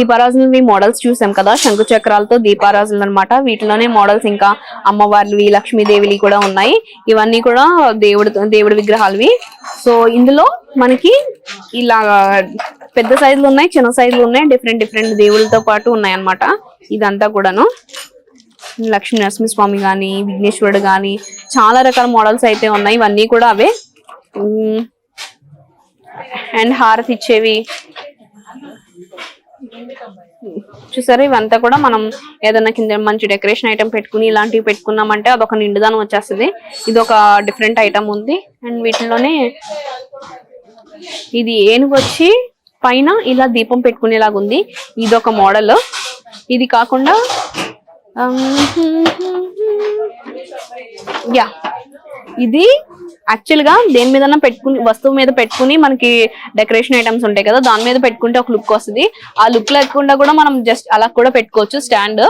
దీపారాజులవి models చూసాం కదా శంకు చక్రాలతో దీపారాజులు అనమాట వీటిలోనే మోడల్స్ ఇంకా అమ్మవార్లవి లక్ష్మీదేవివి కూడా ఉన్నాయి. ఇవన్నీ కూడా దేవుడు దేవుడి విగ్రహాలవి. సో ఇందులో మనకి ఇలా పెద్ద సైజులు ఉన్నాయి చిన్న సైజులు ఉన్నాయి డిఫరెంట్ డిఫరెంట్ దేవుళ్ళతో పాటు ఉన్నాయి అన్నమాట ఇదంతా కూడాను. లక్ష్మీ నరసింహస్వామి కానీ విఘ్నేశ్వరుడు కానీ చాలా రకాల మోడల్స్ అయితే ఉన్నాయి. ఇవన్నీ కూడా అవే. అండ్ హారతి ఇచ్చేవి. చూసారు ఇవంతా కూడా మనం ఏదైనా కింద మంచి డెకరేషన్ ఐటమ్ పెట్టుకుని ఇలాంటివి పెట్టుకున్నామంటే అదొక నిండుదనం వచ్చేస్తుంది. ఇది ఒక డిఫరెంట్ ఐటమ్ ఉంది. అండ్ వీటిలోనే ఇది ఏనుగు వచ్చి పైన ఇలా దీపం పెట్టుకునేలాగా ఉంది. ఇది ఒక మోడల్. ఇది కాకుండా యా. ఇది యాక్చువల్గా దేని మీద పెట్టుకుని వస్తువు మీద పెట్టుకుని మనకి డెకరేషన్ ఐటమ్స్ ఉంటాయి కదా దాని మీద పెట్టుకుంటే ఒక లుక్ వస్తుంది. ఆ లుక్ లేకుండా కూడా మనం జస్ట్ అలా కూడా పెట్టుకోవచ్చు స్టాండ్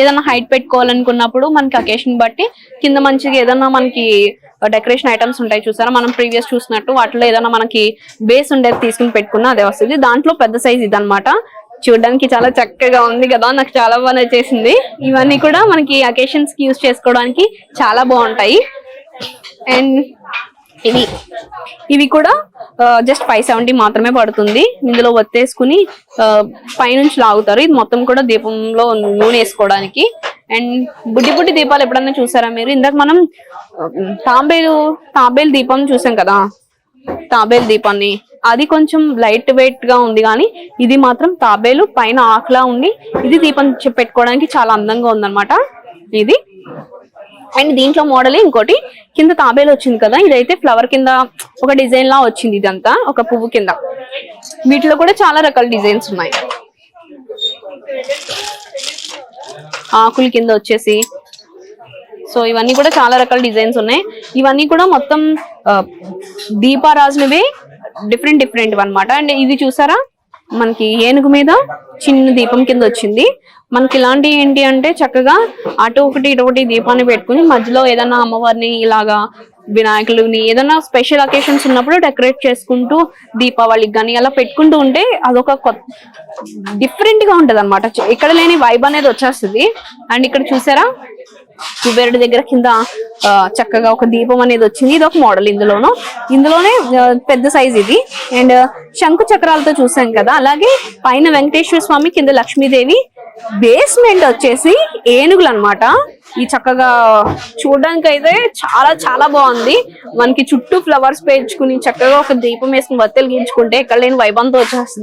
ఏదైనా హైట్ పెట్టుకోవాలనుకున్నప్పుడు మనకి అకేషన్ బట్టి కింద మంచిగా ఏదైనా మనకి డెకరేషన్ ఐటమ్స్ ఉంటాయి చూసారా? మనం ప్రీవియస్ చూసినట్టు వాటిలో ఏదైనా మనకి బేస్ ఉండేది తీసుకుని పెట్టుకున్నా అదే వస్తుంది. దాంట్లో పెద్ద సైజ్ ఇది చూడడానికి చాలా చక్కగా ఉంది కదా నాకు చాలా బాగా నచ్చేసింది ఇవన్నీ కూడా మనకి అకేషన్స్కి యూస్ చేసుకోవడానికి చాలా బాగుంటాయి. అండ్ ఇవి. ఇవి కూడా జస్ట్ ఫైవ్ సెవెంటీ మాత్రమే పడుతుంది. ఇందులో ఒత్తేసుకుని పైనుంచి లాగుతారు. ఇది మొత్తం కూడా దీపంలో నూనె వేసుకోవడానికి. అండ్ బుడ్డి బుడ్డి దీపాలు ఎప్పుడన్నా చూసారా మీరు? ఇందాక మనం తాంబేలు తాంబేలు దీపం చూసాం కదా? తాబేలు దీపాన్ని. అది కొంచెం లైట్ వెయిట్గా ఉంది కానీ ఇది మాత్రం తాబేలు పైన ఆకులా ఉండి ఇది దీపం పెట్టుకోవడానికి చాలా అందంగా ఉందన్నమాట. ఇది. అండ్ దీంట్లో మోడల్ ఇంకోటి కింద తాబేలు వచ్చింది కదా ఇదైతే ఫ్లవర్ కింద ఒక డిజైన్ లా వచ్చింది ఇదంతా ఒక పువ్వు కింద. వీటిలో కూడా చాలా రకాల డిజైన్స్ ఉన్నాయి. ఆకుల కింద వచ్చేసి సో ఇవన్నీ కూడా చాలా రకాల డిజైన్స్ ఉన్నాయి. ఇవన్నీ కూడా మొత్తం ఆ, దీపారాజునివే డిఫరెంట్ డిఫరెంట్ అన్నమాట. అండ్ ఇది చూసారా? మనకి ఏనుగు మీద చిన్న దీపం కింద వచ్చింది. మనకి ఇలాంటి ఏంటి అంటే చక్కగా అటు ఒకటి ఇటు ఒకటి దీపాన్ని పెట్టుకుని మధ్యలో ఏదైనా అమ్మవారిని ఇలాగా వినాయకులని ఏదైనా స్పెషల్ అకేషన్స్ ఉన్నప్పుడు డెకరేట్ చేసుకుంటూ దీపావళికి కానీ అలా పెట్టుకుంటూ ఉంటే అదొక కొత్త డిఫరెంట్గా అనమాట ఇక్కడ లేని వైబ్ అనేది వచ్చేస్తుంది. అండ్ ఇక్కడ చూసారా? కుబేరుడి దగ్గర కింద చక్కగా ఒక దీపం అనేది వచ్చింది. ఇది ఒక మోడల్ ఇందులోను. ఇందులోనే పెద్ద సైజ్ ఇది. అండ్ శంకు చక్రాలతో చూసాం కదా. అలాగే పైన వెంకటేశ్వర స్వామి కింద లక్ష్మీదేవి. బేస్మెంట్ వచ్చేసి ఏనుగులు అన్నమాట ఈ చక్కగా చూడడానికి అయితే చాలా చాలా బాగుంది. మనకి చుట్టూ ఫ్లవర్స్ పేర్చుకుని చక్కగా ఒక దీపం వేసుకుని వత్తెలు గీల్చుకుంటే ఇక్కడ లేని వైభవంతో వచ్చేస్తుంది.